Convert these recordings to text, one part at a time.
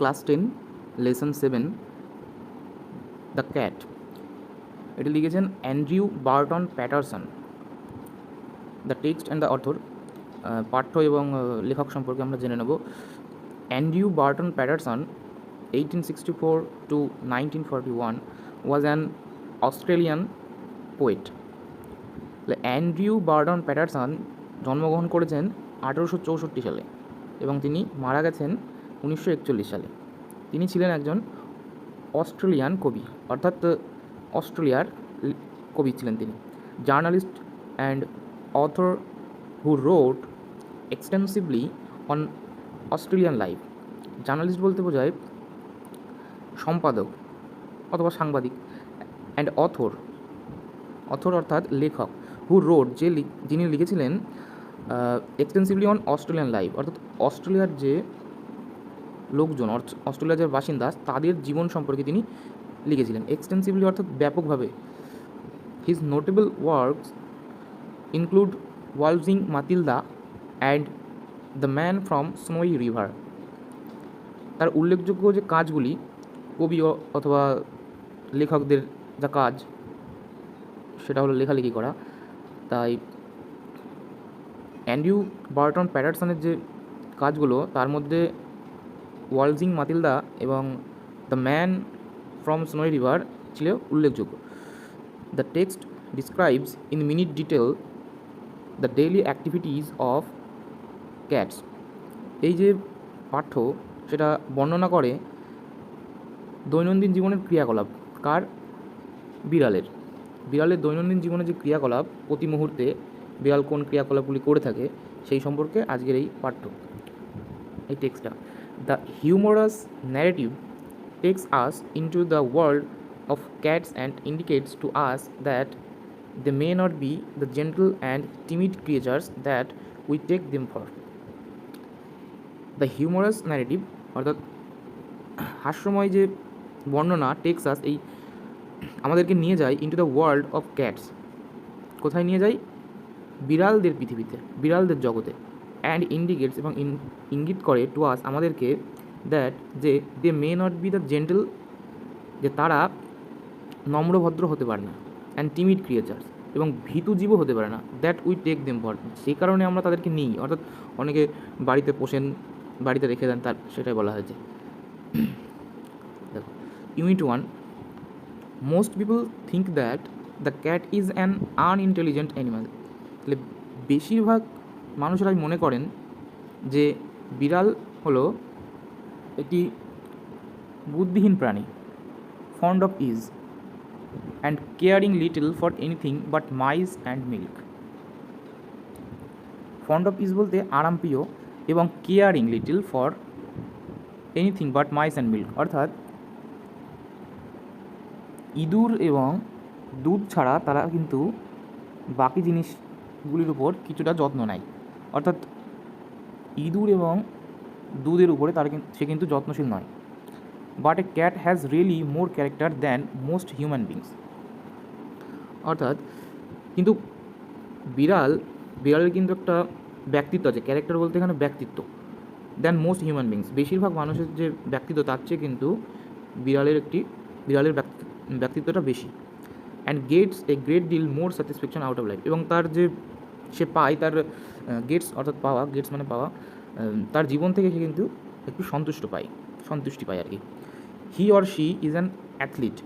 Class ten lesson seven the cat এটি লিখেছেন Andrew Barton Paterson. The text and the author পাঠ্য এবং লেখক সম্পর্কে আমরা জেনে নেব। Andrew Barton Paterson eighteen sixty four to nineteen forty one was an Australian poet Andrew Barton Paterson জন্মগ্রহণ করেছেন আঠেরোশো চৌষট্টি সালে এবং তিনি মারা গেছেন উনিশশো একচল্লিশ সালে। তিনি ছিলেন একজন অস্ট্রেলিয়ান কবি, অর্থাৎ অস্ট্রেলিয়ার কবি ছিলেন তিনি। Journalist and author who wrote extensively on Australian life. Journalist বলতে বোঝায় সম্পাদক অথবা সাংবাদিক অ্যান্ড অথর। অথর অর্থাৎ লেখক। হু রোড যে যিনি লিখেছিলেন এক্সটেন্সিভলি অন অস্ট্রেলিয়ান লাইফ, অর্থাৎ অস্ট্রেলিয়ার যে লোকজন, অর্থ- অস্ট্রেলিয়ার যে বাসিন্দা, তাদের জীবন সম্পর্কে তিনি লিখেছিলেন। এক্সটেন্সিভলি অর্থাৎ ব্যাপকভাবে। His notable works include Waltzing Matilda and the man from Snowy River তার উল্লেখযোগ্য যে কাজগুলি, কবি অথবা লেখকদের যা কাজ, সেটা হলো লেখালেখি করা। তাই অ্যান্ড্রিউ বার্টন প্যাটারসনের যে কাজগুলো, তার মধ্যে ওয়ালজিং মাতিলদা এবং the man from Snowy River ছিল উল্লেখযোগ্য। The text describes in minute detail the daily activities of cats. এই যে পাঠ্য, সেটা বর্ণনা করে দৈনন্দিন জীবনের ক্রিয়াকলাপ, কার? বিড়ালের। বিড়ালের দৈনন্দিন জীবনে যে ক্রিয়াকলাপ, প্রতি মুহূর্তে বিড়াল কোন ক্রিয়াকলাপগুলি করে থাকে, সেই সম্পর্কে আজকের এই পাঠ্য। এই টেক্সটটা। The humorous narrative takes us into the world of cats and indicates to us that they may not be the gentle and timid creatures that we take them for the humorous narrative অর্থাৎ হাস্যময় যে বর্ণনা Texas এই আমাদেরকে নিয়ে যায় into the world of cats কোথায় নিয়ে যায়? বিড়ালদের পৃথিবীতে, বিড়ালদের জগতে। অ্যান্ড ইন্ডিকেটস এবং ইঙ্গিত করে টু আস আমাদেরকে দ্যাট যে they may not be the gentle যে তারা নম্রভদ্র হতে পারে না অ্যান্ড টিমিড ক্রিয়েচার্স এবং ভীতু জীবও হতে পারে না that we take them for সেই কারণে আমরা তাদেরকে নিই। অর্থাৎ অনেকে বাড়িতে পোষেন, বাড়িতে রেখে দেন, তার, সেটাই বলা হয়েছে। দেখো unit one most people think that the cat is an unintelligent animal তাহলে বেশিরভাগ মানুষেরাই মনে করেন যে বিড়াল হলো একটি বুদ্ধিহীন প্রাণী fond of ease and caring little for anything but mice and milk fond of ease বলতে আরামপ্রিয় এবং caring little for anything but mice and milk অর্থাৎ ইঁদুর এবং দুধ ছাড়া তারা কিন্তু বাকি জিনিসগুলির উপর কিছুটা যত্ন নেয়। অর্থাৎ ইঁদুর এবং দুধের উপরে তার সে কিন্তু যত্নশীল নয়। But a cat has really more character than most human beings অর্থাৎ কিন্তু বিড়াল, বিড়ালের কিন্তু একটা ব্যক্তিত্ব আছে। ক্যারেক্টার বলতে এখানে ব্যক্তিত্ব দ্যান মোস্ট হিউম্যান বিংস বেশিরভাগ মানুষের যে ব্যক্তিত্ব, তার চেয়ে কিন্তু বিড়ালের একটি, বিড়ালের ব্যক্তি- ব্যক্তিত্বটা বেশি। And gets a great deal more satisfaction out of life এবং তার যে সে পায় তার গেটস অর্থাৎ পাওয়া গেটস মানে পাওয়া তার জীবন থেকে সে কিন্তু একটু সন্তুষ্ট পায়, সন্তুষ্টি পায় আর কি he or she is an athlete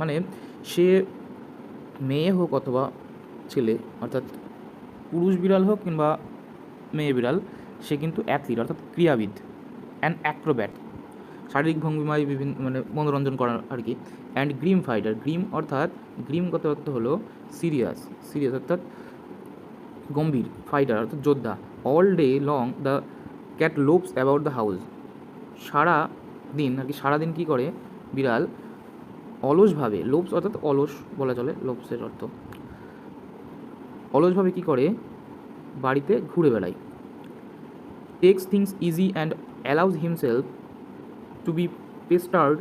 মানে সে মেয়ে হোক অথবা ছেলে, অর্থাৎ পুরুষ বিড়াল হোক কিংবা মেয়ে বিড়াল, সে কিন্তু অ্যাথলিট অর্থাৎ ক্রীড়াবিদ অ্যান্ড অ্যাক্রোব্যাট শারীরিক ভঙ্গিমায় বিভিন্ন মানে মনোরঞ্জন করার আর কি অ্যান্ড গ্রিম ফাইটার গ্রিম অর্থাৎ গ্রিম কত অর্থ হলো সিরিয়াস সিরিয়াস অর্থাৎ গম্ভীর ফাইটার অর্থাৎ যোদ্ধা all day long the cat lopes about the house সারা দিন, আর কি সারাদিন কী করে? বিড়াল অলসভাবে লোপস অর্থাৎ অলস বলা চলে লোপসের অর্থ। অলসভাবে কী করে? বাড়িতে ঘুরে বেড়ায়। Takes things easy and allows himself to be pestered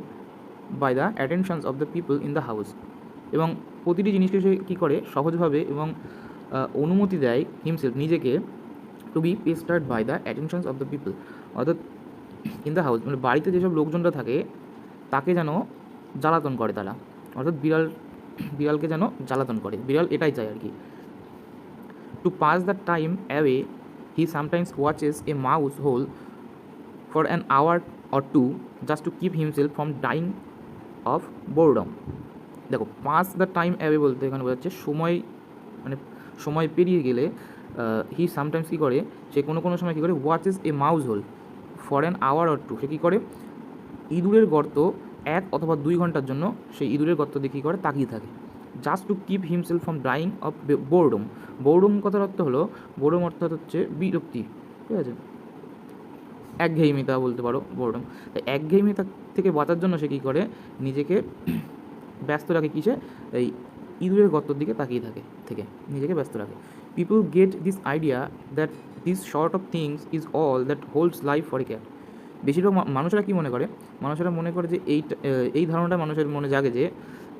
by the attentions of the people in the house এবং প্রতিটি জিনিসকে সে কী করে? সহজভাবে এবং অনুমতি দেয় হিমসেলফ নিজেকে to be pestered by the attentions of the people অর্থাৎ ইন দ্য হাউস মানে বাড়িতে যেসব লোকজনরা থাকে, তাকে যেন জ্বালাতন করে তারা। অর্থাৎ বিড়াল, বিড়ালকে যেন জ্বালাতন করে। বিড়াল এটাই চায় আর কি। To pass the time away he sometimes watches a mouse hole for an hour or two just to keep himself from dying of boredom দেখো পাস দ্য টাইম অ্যাওয়ে বলতে এখানে বোঝাচ্ছে সময় মানে সময় পেরিয়ে গেলে হি সামটাইমস কী করে, সে কোনো কোনো সময় কী করে watches a mouse hole for an hour or two সে কী করে, ইঁদুরের গর্ত এক অথবা দুই ঘণ্টার জন্য সেই ইঁদুরের গর্ত দিয়ে কী করে, তাকিয়ে থাকে। Just to keep himself from drying of boredom boredom কথার অর্থ হলো বোর্ডম অর্থাৎ হচ্ছে বিরক্তি, ঠিক আছে? একঘেয়েমিতা বলতে পারো বোর্ডম তাই একঘেয়েমিতা থেকে বাঁচার জন্য সে কী করে, নিজেকে ব্যস্ত রাখে কিসে, এই ইঁদুরের গর্তর দিকে তাকিয়ে থাকে, থেকে, নিজেকে ব্যস্ত রাখে। People get this idea that this sort of things is all that holds life for a cat বেশিরভাগ মানুষেরা কী মনে করে? মানুষেরা মনে করে যে এই এই ধারণাটা মানুষের মনে জাগে যে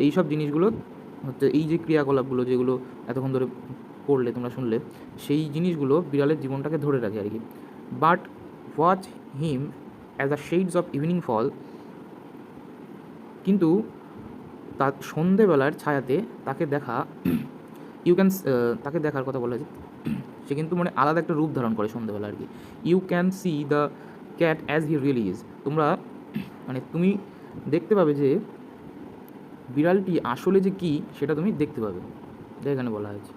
এই সব জিনিসগুলো হচ্ছে এই যে ক্রিয়াকলাপগুলো যেগুলো এতক্ষণ ধরে পড়লে তোমরা শুনলে, সেই জিনিসগুলো বিড়ালের জীবনটাকে ধরে রাখে আর কি। But watch him as a shades of evening fall কিন্তু তার সন্ধেবেলার ছায়াতে তাকে দেখা ইউ ক্যান তাকে দেখার কথা বলা হয়েছে। সে কিন্তু মানে আলাদা একটা রূপ ধারণ করে সন্ধেবেলা আর কি। You can see the cat as he really is তোমরা মানে তুমি দেখতে পাবে যে বিড়ালটি আসলে যে কী, সেটা তুমি দেখতে পাবে। এখানে বলা হয়েছে।